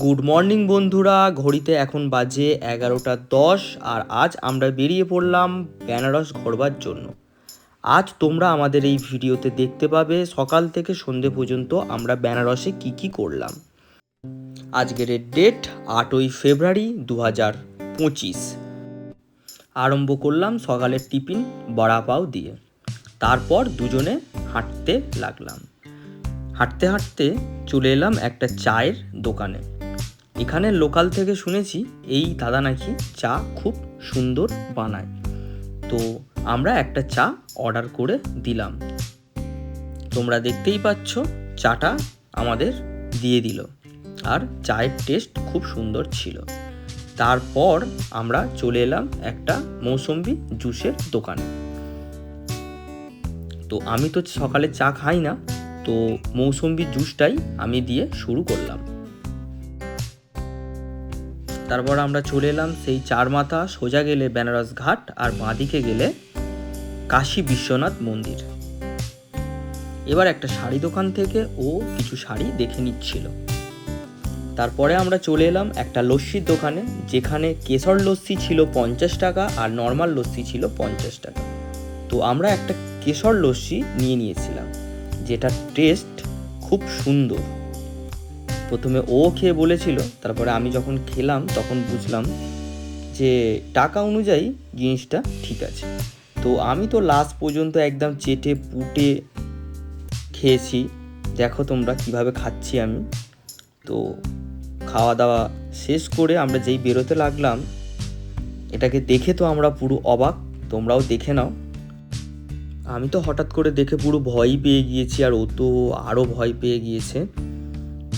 Good morning বন্ধুরা। ঘড়িতে এখন বাজে এগারোটা দশ, আর আজ আমরা বেরিয়ে পড়লাম বেনারস ঘোরবার জন্য। আজ তোমরা আমাদের এই ভিডিওতে দেখতে পাবে সকাল থেকে সন্ধে পর্যন্ত আমরা বেনারসে কি কি করলাম। আজকের ডেট আটই ফেব্রুয়ারি দু হাজার পঁচিশ। আরম্ভ করলাম সকালের টিফিন বড়া পাও দিয়ে। তারপর দুজনে হাঁটতে লাগলাম। হাঁটতে হাঁটতে চলে এলাম একটা চায়ের দোকানে। এখানে লোকাল থেকে শুনেছি এই দাদা নাকি চা খুব সুন্দর বানায়। তো আমরা একটা চা অর্ডার করে দিলাম। তোমরা দেখতেই পাচ্ছ চাটা আমাদের দিয়ে দিল। আর চায়ের টেস্ট খুব সুন্দর ছিল। তারপর আমরা চলে এলাম একটা মৌসম্বি জুসের দোকানে। তো আমি তো সকালে চা খাই না, তো মৌসম্বি জুসটাই আমি দিয়ে শুরু করলাম। তারপর আমরা চলে এলাম সেই চার মাথা সোজা গেলে বেনারস ঘাট আর বাঁদিকে গেলে কাশী বিশ্বনাথ মন্দির। এবার একটা শাড়ি দোকান থেকে ও কিছু শাড়ি দেখে নিচ্ছিল। তারপরে আমরা চলে এলাম একটা লস্যির দোকানে, যেখানে কেশর লস্যি ছিল পঞ্চাশ টাকা আর নর্মাল লস্যি ছিল পঞ্চাশ টাকা। তো আমরা একটা কেশর লস্যি নিয়ে নিয়েছিলাম যেটা টেস্ট খুব সুন্দর। প্রথমে ও খেয়ে বলেছিল, তারপরে আমি যখন খেলাম তখন বুঝলাম যে টাকা অনুযায়ী জিনিসটা ঠিক আছে। তো আমি তো লাস্ট পর্যন্ত একদম চেটে পুটে খেয়েছি, দেখো তোমরা কীভাবে খাচ্ছি আমি। তো খাওয়া দাওয়া শেষ করে আমরা যেই বেরোতে লাগলাম, এটাকে দেখে তো আমরা পুরো অবাক, তোমরাও দেখে নাও। আমি তো হঠাৎ করে দেখে পুরো ভয়ই পেয়ে গিয়েছি আর ও তো আরও ভয় পেয়ে গিয়েছে।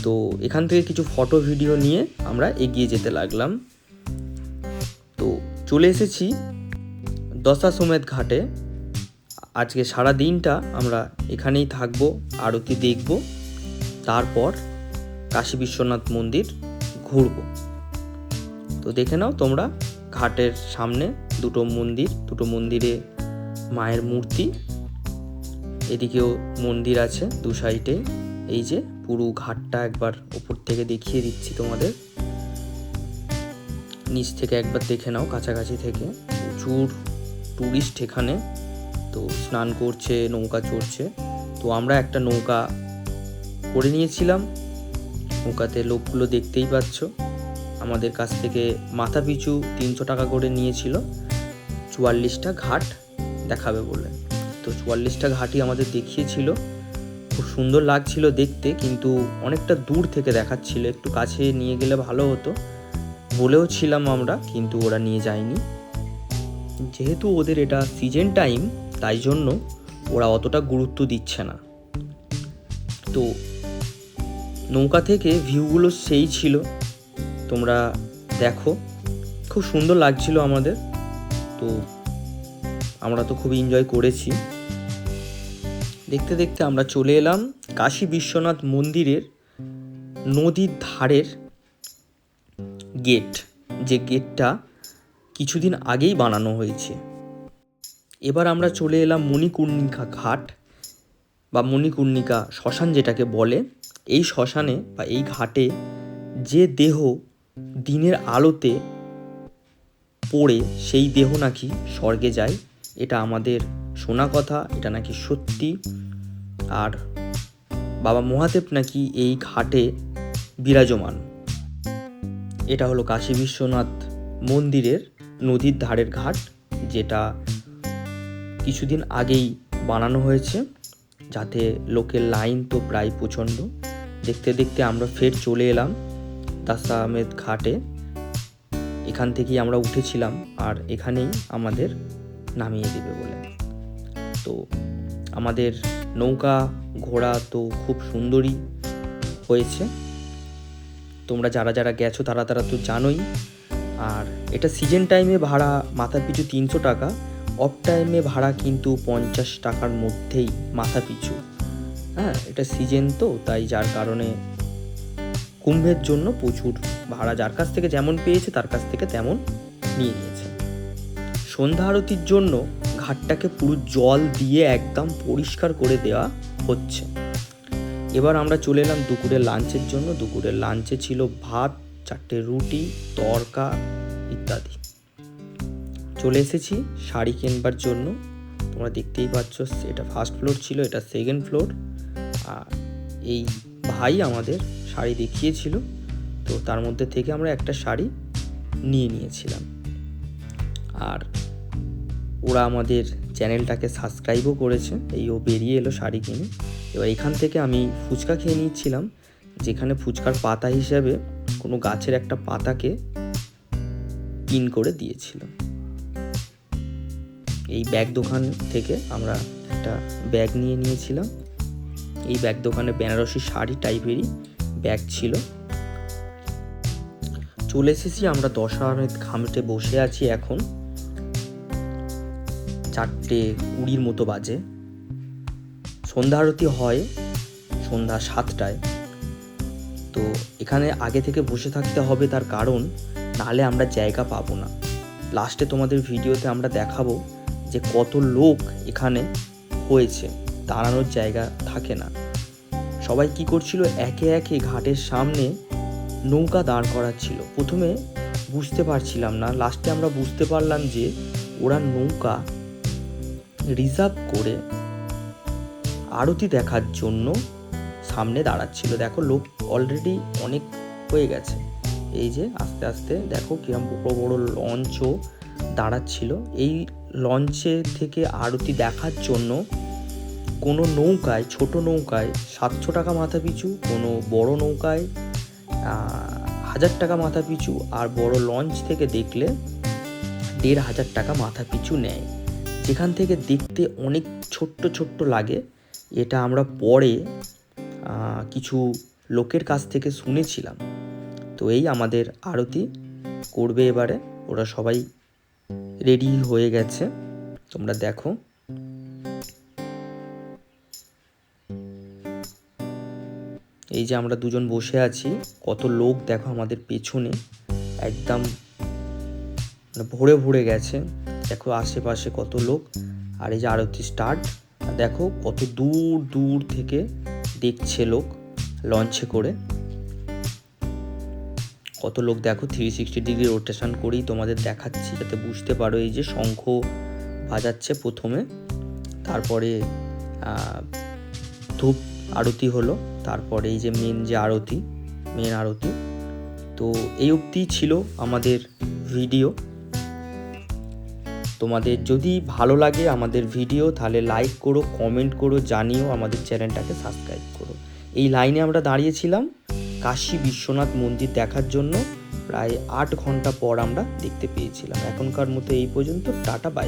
তো এখান থেকে কিছু ফটো ভিডিও নিয়ে আমরা এগিয়ে যেতে লাগলাম। তো চলে এসেছি দশা সমেত ঘাটে। আজকে সারা দিনটা আমরা এখানেই থাকব, আরতি দেখব, তারপর কাশী বিশ্বনাথ মন্দির ঘুরবো। তো দেখে নাও তোমরা ঘাটের সামনে দুটো মন্দির, দুটো মন্দিরে মায়ের মূর্তি, এদিকেও মন্দির আছে দু সাইডে এই যে পুরো ঘাটটা একবার ওপর থেকে দেখিয়ে দিচ্ছি তোমাদের। নিচ থেকে একবার দেখে নাও, কাছাকাছি থেকে। প্রচুর টুরিস্ট এখানে। তো স্নান করছে, নৌকা চড়ছে। তো আমরা একটা নৌকা করে নিয়েছিলাম। নৌকাতে লোকগুলো দেখতেই পাচ্ছ। আমাদের কাছ থেকে মাথা পিছু তিনশো টাকা করে নিয়েছিল। চুয়াল্লিশটা ঘাট দেখাবে বলে। তো চুয়াল্লিশটা ঘাটই আমাদের দেখিয়েছিল। খুব সুন্দর লাগছিল দেখতে, কিন্তু অনেকটা দূর থেকে দেখাচ্ছিল। একটু কাছে নিয়ে গেলে ভালো হতো। বলেও ছিলাম আমরা, কিন্তু ওরা নিয়ে যায়নি। যেহেতু ওদের এটা সিজন টাইম তাই জন্য ওরা অতটা গুরুত্ব দিচ্ছে না। তো নৌকা থেকে ভিউগুলো সেই ছিল। তোমরা দেখো। খুব সুন্দর লাগছিল আমাদের। তো আমরা তো খুব এনজয় করেছি। দেখতে দেখতে আমরা চলে এলাম কাশী বিশ্বনাথ মন্দিরের নদীর ধারের গেট যে গেটটা কিছুদিন আগেই বানানো হয়েছে। এবার আমরা চলে এলাম মণিকর্ণিকা ঘাট, বা মণিকর্ণিকা শ্মশান যেটাকে বলে। এই শ্মশানে বা এই ঘাটে যে দেহ দিনের আলোতে পড়ে, সেই দেহ নাকি স্বর্গে যায়। এটা আমাদের শোনা কথা, এটা নাকি সত্যি? আর বাবা মহাদেব নাকি এই ঘাটে বিরাজমান? এটা হলো কাশী বিশ্বনাথ মন্দিরের নদীর ধারের ঘাট, যেটা কিছুদিন আগেই বানানো হয়েছে, যাতে লোকের লাইন তো প্রায় প্রচণ্ড। দেখতে দেখতে আমরা ফের চলে এলাম দাসা আহমেদ ঘাটে। এখান থেকেই আমরা উঠেছিলাম, আর এখানেই আমাদের নামিয়ে দেবে বলে। তো আমাদের নৌকা ঘোড়া তো খুব সুন্দরই হয়েছে। তোমরা যারা যারা গেছো তারা তারা তো জানোই। আর এটা সিজন টাইমে ভাড়া মাথা পিছু তিনশো টাকা অফ টাইমে ভাড়া কিন্তু পঞ্চাশ টাকার মধ্যেই মাথা পিছু। হ্যাঁ এটা সিজন তো, তাই যার কারণে কুম্ভের জন্য প্রচুর ভাড়া, যার কাছ থেকে যেমন পেয়েছে তার কাছ থেকে তেমন নিয়ে নিয়েছে। সন্ধ্যা আরতির জন্য ঘাটটাকে পুরো জল দিয়ে একদম পরিষ্কার করে দেওয়া হচ্ছে। এবার আমরা চলে এলাম দুপুরের লাঞ্চের জন্য। দুপুরের লাঞ্চে ছিল ভাত, চারটে রুটি, তরকা ইত্যাদি। চলে এসেছি শাড়ি কিনবার জন্য। তোমরা দেখতেই পাচ্ছ, এটা ফার্স্ট ফ্লোর ছিল, এটা সেকেন্ড ফ্লোর আর এই ভাই আমাদের শাড়ি দেখিয়েছিল, তো তার মধ্যে থেকে আমরা একটা শাড়ি নিয়ে নিয়েছিলাম। আর ওরা আমাদের চ্যানেলটাকে সাবস্ক্রাইবও করেছে। এই ও বেরিয়ে এলো শাড়ি কিনে। এবার এখান থেকে আমি ফুচকা খেয়ে নিচ্ছিলাম, যেখানে ফুচকার পাতা হিসাবে কোনো গাছের একটা পাতাকে পিন করে দিয়েছিল এই ব্যাগ দোকান থেকে আমরা একটা ব্যাগ নিয়ে নিয়েছিলাম। এই ব্যাগ দোকানে বেনারসি শাড়ি টাইপেরই ব্যাগ ছিল। চলে এসেছি আমরা দশার ঘামটে বসে আছি এখন। চারটে কুড়ির মতো বাজে। সন্ধ্যা আরতি হয় সন্ধ্যা সাতটায়। তো এখানে আগে থেকে বসে থাকতে হবে তার কারণ নাহলে আমরা জায়গা পাবো না। লাস্টে তোমাদের ভিডিওতে আমরা দেখাবো যে কত লোক এখানে হয়েছে, দাঁড়ানোর জায়গা থাকে না। সবাই কি করছিল? একে একে ঘাটের সামনে নৌকা দাঁড় করাচ্ছিল। প্রথমে বুঝতে পারছিলাম না, লাস্টে আমরা বুঝতে পারলাম যে ওরা নৌকা রিজার্ভ করে আরতি দেখার জন্য সামনে দাঁড়াচ্ছিল। দেখো, লোক অলরেডি অনেক হয়ে গেছে। এই যে, আস্তে আস্তে দেখো কিরম বড় বড় লঞ্চও দাঁড়াচ্ছিল। এই লঞ্চে থেকে আরতি দেখার জন্য কোনো নৌকায়, ছোট নৌকায় সাতশো টাকা মাথা পিছু কোনো বড় নৌকায় হাজার টাকা মাথা পিছু আর বড় লঞ্চ থেকে দেখলে দেড় হাজার টাকা মাথা পিছু নেয়। যেখান থেকে দেখতে অনেক ছোট্ট ছোট্ট লাগে, এটা আমরা পরে কিছু লোকের কাছ থেকে শুনেছিলাম। তো এই আমাদের আরতি করবে এবারে, ওরা সবাই রেডি হয়ে গেছে। তোমরা দেখো। এই যে আমরা দুজন বসে আছি, কত লোক দেখো আমাদের পেছনে, একদম মানে ভরে ভরে গেছে। দেখো আশেপাশে কত লোক। আর এই যে আরতি স্টার্ট, দেখো কত দূর দূর থেকে দেখছে লোক লঞ্চে করে। কত লোক দেখো থ্রি সিক্সটি ডিগ্রি রোটেশন করেই তোমাদের দেখাচ্ছি, যাতে বুঝতে পারো এই যে শঙ্খ বাজাচ্ছে প্রথমে। তারপরে ধূপ আরতি হলো, তারপরে এই যে মেন যে আরতি মেন আরতি। তো এই অবধি ছিল আমাদের ভিডিও তোমাদের যদি ভালো লাগে আমাদের ভিডিও, তাহলে লাইক করো কমেন্ট করো, জানিও আমাদের চ্যানেলটাকে সাবস্ক্রাইব করো। এই লাইনে আমরা দাঁড়িয়েছিলাম কাশী বিশ্বনাথ মন্দির দেখার জন্য। প্রায় আট ঘণ্টা পর আমরা দেখতে পেয়েছিলাম। এখনকার মতো এই পর্যন্ত, টাটা বাই